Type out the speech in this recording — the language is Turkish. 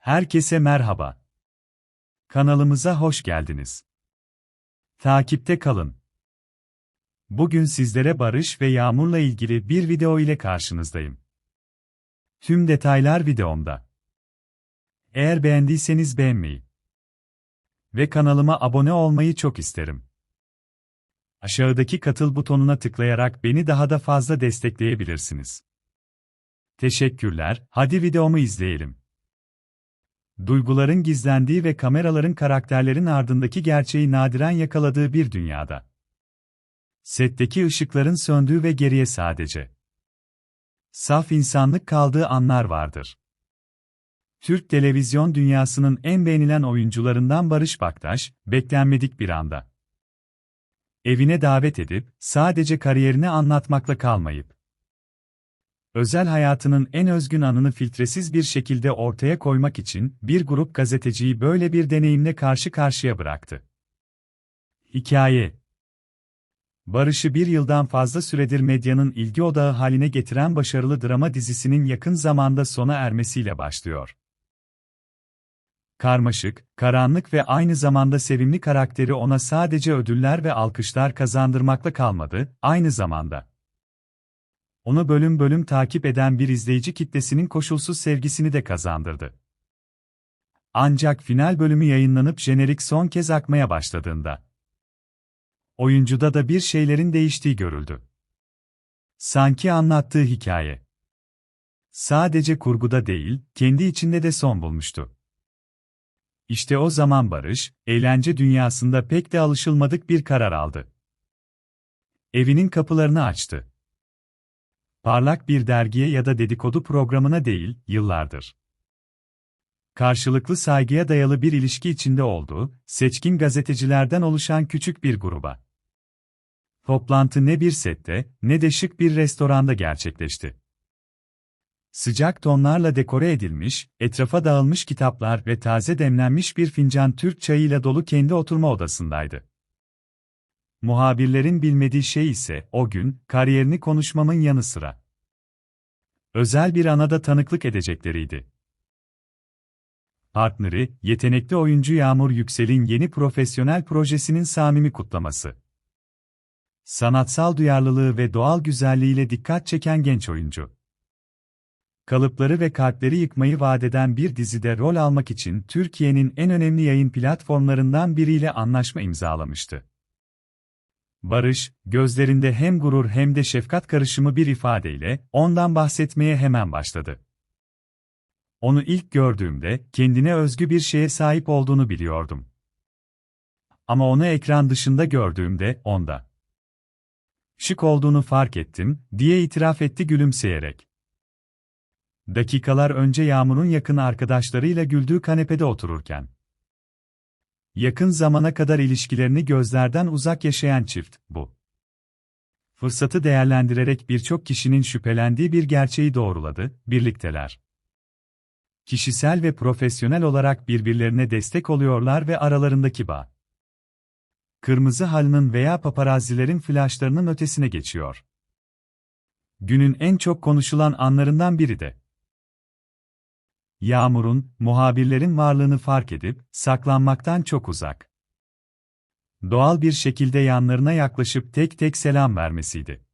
Herkese merhaba. Kanalımıza hoş geldiniz. Takipte kalın. Bugün sizlere Barış ve Yağmur'la ilgili bir video ile karşınızdayım. Tüm detaylar videomda. Eğer beğendiyseniz beğenmeyi ve kanalıma abone olmayı çok isterim. Aşağıdaki katıl butonuna tıklayarak beni daha da fazla destekleyebilirsiniz. Teşekkürler, hadi videomu izleyelim. Duyguların gizlendiği ve kameraların karakterlerin ardındaki gerçeği nadiren yakaladığı bir dünyada. Setteki ışıkların söndüğü ve geriye sadece saf insanlık kaldığı anlar vardır. Türk televizyon dünyasının en beğenilen oyuncularından Barış Baktaş, beklenmedik bir anda. Evine davet edip, sadece kariyerini anlatmakla kalmayıp, özel hayatının en özgün anını filtresiz bir şekilde ortaya koymak için bir grup gazeteciyi böyle bir deneyimle karşı karşıya bıraktı. Hikaye Barış'ı bir yıldan fazla süredir medyanın ilgi odağı haline getiren başarılı drama dizisinin yakın zamanda sona ermesiyle başlıyor. Karmaşık, karanlık ve aynı zamanda sevimli karakteri ona sadece ödüller ve alkışlar kazandırmakla kalmadı, aynı zamanda onu bölüm bölüm takip eden bir izleyici kitlesinin koşulsuz sevgisini de kazandırdı. Ancak final bölümü yayınlanıp jenerik son kez akmaya başladığında, oyuncuda da bir şeylerin değiştiği görüldü. Sanki anlattığı hikaye. Sadece kurguda değil, kendi içinde de son bulmuştu. İşte o zaman Barış, eğlence dünyasında pek de alışılmadık bir karar aldı. Evinin kapılarını açtı. Parlak bir dergiye ya da dedikodu programına değil, yıllardır. Karşılıklı saygıya dayalı bir ilişki içinde olduğu, seçkin gazetecilerden oluşan küçük bir gruba. Toplantı ne bir sette, ne de şık bir restoranda gerçekleşti. Sıcak tonlarla dekore edilmiş, etrafa dağılmış kitaplar ve taze demlenmiş bir fincan Türk çayıyla dolu kendi oturma odasındaydı. Muhabirlerin bilmediği şey ise o gün kariyerini konuşmamın yanı sıra özel bir anada tanıklık edecekleriydi. Partneri, yetenekli oyuncu Yağmur Yüksel'in yeni profesyonel projesinin samimi kutlaması. Sanatsal duyarlılığı ve doğal güzelliğiyle dikkat çeken genç oyuncu. Kalıpları ve kalpleri yıkmayı vaat eden bir dizide rol almak için Türkiye'nin en önemli yayın platformlarından biriyle anlaşma imzalamıştı. Barış, gözlerinde hem gurur hem de şefkat karışımı bir ifadeyle ondan bahsetmeye hemen başladı. Onu ilk gördüğümde kendine özgü bir şeye sahip olduğunu biliyordum. Ama onu ekran dışında gördüğümde onda şık olduğunu fark ettim diye itiraf etti gülümseyerek. Dakikalar önce Yağmur'un yakın arkadaşlarıyla güldüğü kanepede otururken Yakın zamana kadar ilişkilerini gözlerden uzak yaşayan çift, bu. Fırsatı değerlendirerek birçok kişinin şüphelendiği bir gerçeği doğruladı, birlikteler. Kişisel ve profesyonel olarak birbirlerine destek oluyorlar ve aralarındaki bağ. Kırmızı halının veya paparazzilerin flaşlarının ötesine geçiyor. Günün en çok konuşulan anlarından biri de Yağmur'un, muhabirlerin varlığını fark edip, saklanmaktan çok uzak. Doğal bir şekilde yanlarına yaklaşıp tek tek selam vermesiydi.